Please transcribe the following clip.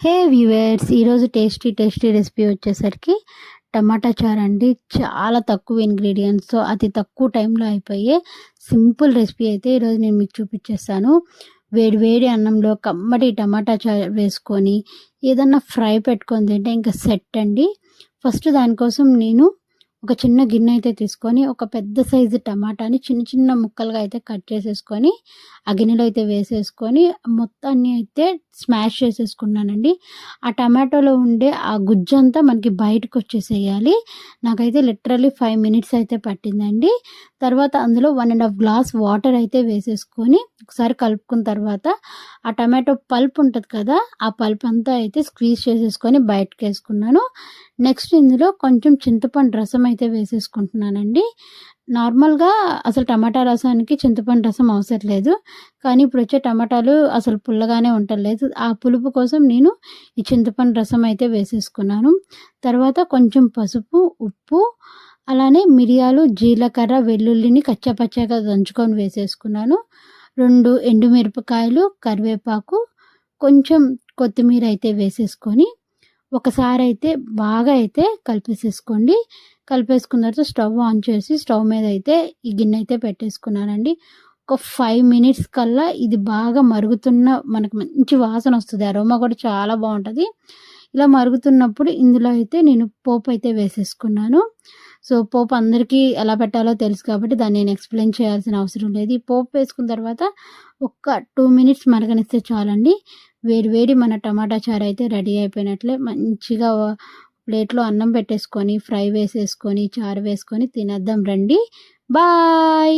హే viewers ఈరోజు tasty tasty recipe వచ్చేసరికి టమాటా చారు అండి. చాలా తక్కువ ఇంగ్రీడియంట్స్తో అతి తక్కువ టైంలో అయిపోయే సింపుల్ రెసిపీ అయితే ఈరోజు నేను మీకు చూపించేస్తాను. వేడి వేడి అన్నంలో కమ్మటి టమాటా చారు వేసుకొని ఏదన్నా ఫ్రై పెట్టుకొని తింటే ఇంకా సెట్ అండి. ఫస్ట్ దానికోసం నేను ఒక చిన్న గిన్నె అయితే తీసుకొని ఒక పెద్ద సైజు టమాటాని చిన్న చిన్న ముక్కలుగా అయితే కట్ చేసేసుకొని ఆ గిన్నెలో అయితే వేసేసుకొని మొత్తాన్ని అయితే స్మాష్ చేసేసుకున్నానండి. ఆ టమాటోలో ఉండే ఆ గుజ్జంతా మనకి బయటకు వచ్చేసేయాలి. నాకైతే లిటరలీ ఫైవ్ మినిట్స్ అయితే పట్టిందండి. తర్వాత అందులో one and half glass water అయితే వేసేసుకొని ఒకసారి కలుపుకున్న తర్వాత ఆ టమాటో పల్ప్ ఉంటుంది కదా ఆ పల్ప్ అంతా అయితే స్క్వీజ్ చేసేసుకొని బయటకు వేసుకున్నాను నెక్స్ట్ ఇందులో కొంచెం చింతపండు రసం అయితే వేసేసుకుంటున్నానండి. నార్మల్గా అసలు టమాటా రసానికి చింతపండు రసం అవసరం లేదు. కానీ ఇప్పుడు వచ్చే టమాటాలు అసలు పుల్లగానే ఉండలేదు ఆ పులుపు కోసం నేను ఈ చింతపండు రసం అయితే వేసేసుకున్నాను. తర్వాత కొంచెం పసుపు ఉప్పు అలానే మిరియాలు జీలకర్ర వెల్లుల్లిని కచ్చపచ్చగా దంచుకొని వేసేసుకున్నాను. రెండు ఎండుమిరపకాయలు కరివేపాకు కొంచెం కొత్తిమీర అయితే వేసేసుకొని ఒకసారి అయితే బాగా అయితే కలిపేసేసుకోండి. కలిపేసుకున్న తర్వాత స్టవ్ ఆన్ చేసి స్టవ్ మీద అయితే ఈ గిన్నె అయితే పెట్టేసుకున్నానండి. ఒక ఫైవ్ మినిట్స్ కల్లా ఇది బాగా మరుగుతున్న మనకు మంచి వాసన వస్తుంది. అరోమా కూడా చాలా బాగుంటుంది. ఇలా మరుగుతున్నప్పుడు ఇందులో అయితే నేను పోపు అయితే వేసేసుకున్నాను. సో పోపు అందరికీ ఎలా పెట్టాలో తెలుసు కాబట్టి దాన్ని నేను ఎక్స్ప్లెయిన్ చేయాల్సిన అవసరం లేదు. ఈ పోపు వేసుకున్న తర్వాత ఒక్క టూ మినిట్స్ మరగనిస్తే చాలండి. వేడి వేడి మన టమాటా చారు అయితే రెడీ అయిపోయినట్లే. మంచిగా ప్లేట్లో అన్నం పెట్టేసుకొని ఫ్రై వేసేసుకొని చారు వేసుకొని తినేద్దాం రండి. బాయ్!